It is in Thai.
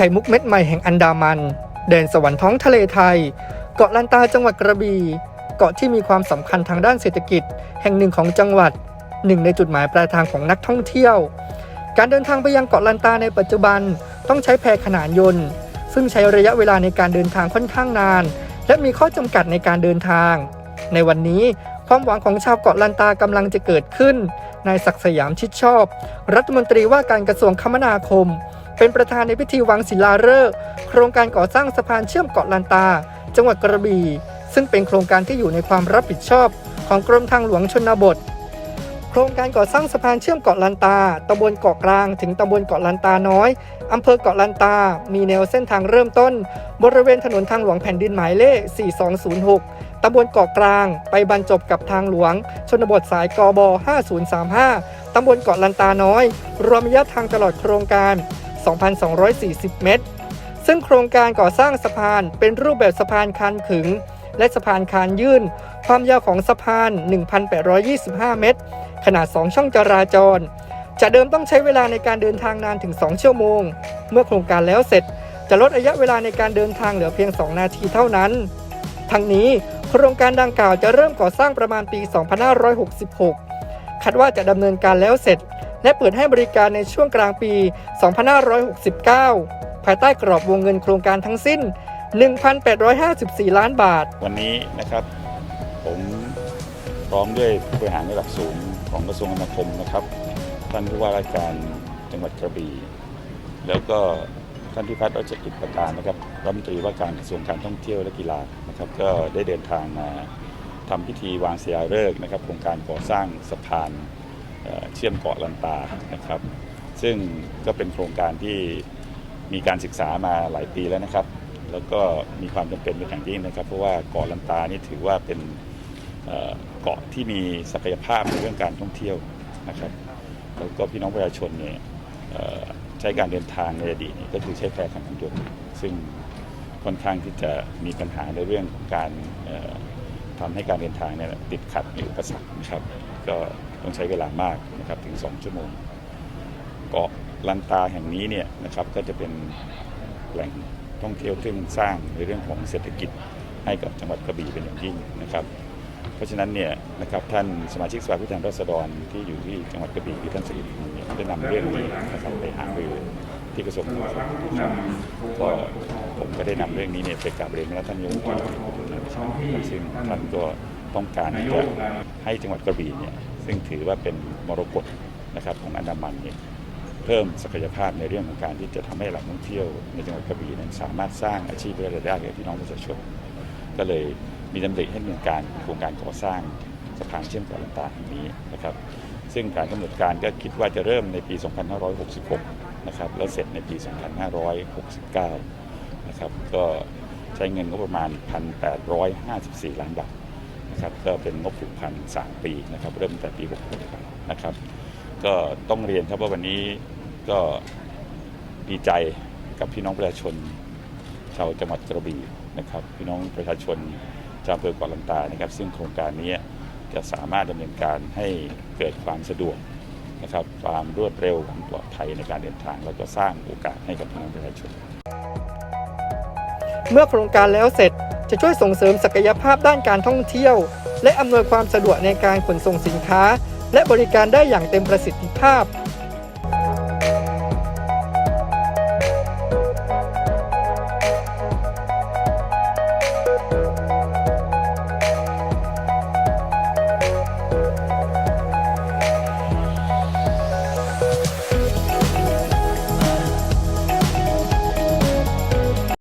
ไข่มุกเม็ดใหม่แห่งอันดามัน แดนสวรรค์ท้องทะเลไทย เกาะลันตาจังหวัดกระบี่เกาะที่มีความสำคัญทางด้านเศรษฐกิจ แห่งหนึ่งของจังหวัดหนึ่งในจุดหมายปลายทางของนักท่องเที่ยว การเดินทางไปยังเกาะลันตาในปัจจุบันต้องใช้แพขนานยนต์ ซึ่งใช้ระยะเวลาในการเดินทางค่อนข้างนาน และมีข้อจำกัดในการเดินทาง ในวันนี้ความหวังของชาวเกาะลันตากำลังจะเกิดขึ้นนายศักดิ์สยามชิดชอบ รัฐมนตรีว่าการกระทรวงคมนาคม เป็นประธานในพิธีวางศิลาฤกษ์โครงการก่อสร้างสะพานเชื่อมเกาะลันตา จังหวัดกระบี่ซึ่งเป็นโครงการที่อยู่ในความรับผิดชอบของกรมทางหลวงชนบท โครงการก่อสร้างสะพานเชื่อมเกาะลันตาตำบลเกาะกลาง ถึงตำบลเกาะลันตาน้อยอำเภอเกาะลันตา มีแนวเส้นทางเริ่มต้น บริเวณถนนทางหลวงแผ่นดินหมายเลข 4206 ตำบลเกาะกลาง ไปบรรจบกับทางหลวง ชนบทสายกบ 5035 ตำบลเกาะลันตาน้อย รวมระยะทางตลอดโครงการ 2,240 เมตร ซึ่งโครงการก่อสร้างสะพานเป็นรูปแบบสะพานคานขึง และสะพานคานยื่น ความยาวของสะพาน 1,825 เมตร ขนาด 2 ช่องจราจร จะเดิมต้องใช้เวลาในการเดินทางนานถึง 2 ชั่วโมง เมื่อโครงการแล้วเสร็จ จะลดระยะเวลาในการเดินทางเหลือเพียง 2 นาทีเท่านั้น ทั้งนี้โครงการดังกล่าวจะเริ่มก่อสร้างประมาณปี 2566 คาดว่าจะดำเนินการแล้วเสร็จ และเปิดให้บริการในช่วงกลางปี 2569 ภายใต้กรอบวงเงินโครงการทั้งสิ้น 1,854 ล้านบาท วันนี้นะครับ ผมพร้อมด้วยผู้บริหารระดับสูงของกระทรวงคมนาคมนะครับ ท่านผู้ว่าราชการจังหวัดกระบี่ แล้วก็ท่านพิพัฒน์รัชกิจประการนะครับรัฐมนตรีว่าการกระทรวงการท่องเที่ยวและกีฬานะครับ ก็ได้เดินทางมาทำพิธีวางศิลาฤกษ์นะครับโครงการก่อสร้างสะพาน เชื่อมเกาะลันตานะครับ ซึ่งก็เป็นโครงการที่มีการศึกษามาหลายปีแล้วนะครับ แล้วก็มีความจำเป็นเป็นอย่างยิ่งนะครับ เพราะว่าเกาะลันตานี่ถือว่าเป็นเกาะที่มีศักยภาพในเรื่องการท่องเที่ยวนะครับ แล้วก็พี่น้องประชาชนเนี่ยใช้การเดินทางในอดีตก็คือใช้แพขนานยนต์ซึ่งค่อนข้างที่จะมีปัญหาในเรื่องของการเอ่อทำให้การเดินทางเนี่ยติดขัดมีอุปสรรคนะครับ ก็ ต้องใช้เวลามากนะครับถึง 2 ชั่วโมง เกาะลันตาแห่งนี้เนี่ยนะครับก็จะเป็นแหล่งท่องเที่ยวซึ่สร้างในเรื่องของเศรษฐกิจให้กับจังหวัดกระบี่เป็นอย่างยิ่งนะครับ เพราะฉะนั้นเนี่ยนะครับท่านสมาชิกสภาผู้แทนราษฎรที่อยู่ที่จังหวัดกระบี่ที่ท่านสิริพงศ์เนี่ยได้นำเรื่องนี้นะครับไปหารือที่กระทรวงคมนาคมนะครับก็ผมก็ได้นำเรื่องนี้เนี่ยไปกราบเรียนกับท่านนายกรัฐมนตรีนะครับซึ่งท่านก็ต้องการที่จะให้จังหวัดกระบี่เนี่ย ซึ่งถือว่าเป็นมรกตนะครับของอันดามันเนี่ยเพิ่มศักยภาพในเรื่องของการที่จะทำให้แหล่งท่องเที่ยวในจังหวัดกระบี่นั้นสามารถสร้างอาชีพและรายได้แก่พี่น้องประชาชนก็เลยมีดำริให้ดำเนินการโครงการก่อสร้างสะพานเชื่อมเกาะลันตาแห่งนี้นะครับ ซึ่งการกำหนดการก็คิดว่าจะเริ่มในปี 2566 นะครับแล้วเสร็จในปี 2569 นะครับก็ใช้เงินงบประมาณ 1,854 ล้านบาท นะครับก็เป็นงบผูกพัน3ปีนะครับเริ่มตั้งแต่ปี66นะครับก็ต้องเรียนครับว่าวันนี้ก็ดีใจกับพี่น้องประชาชน ชาวจังหวัดกระบี่นะครับพี่น้องประชาชนชาวอำเภอเกาะลันตานะครับ ซึ่งโครงการนี้จะสามารถดำเนินการให้เกิดความสะดวกนะครับความรวดเร็วความปลอดภัยในการเดินทาง แล้วก็สร้างโอกาสให้กับพี่น้องประชาชน เมื่อโครงการแล้วเสร็จ จะช่วยส่งเสริมศักยภาพด้านการท่องเที่ยว และอำนวยความสะดวกในการขนส่งสินค้า และบริการได้อย่างเต็มประสิทธิภาพ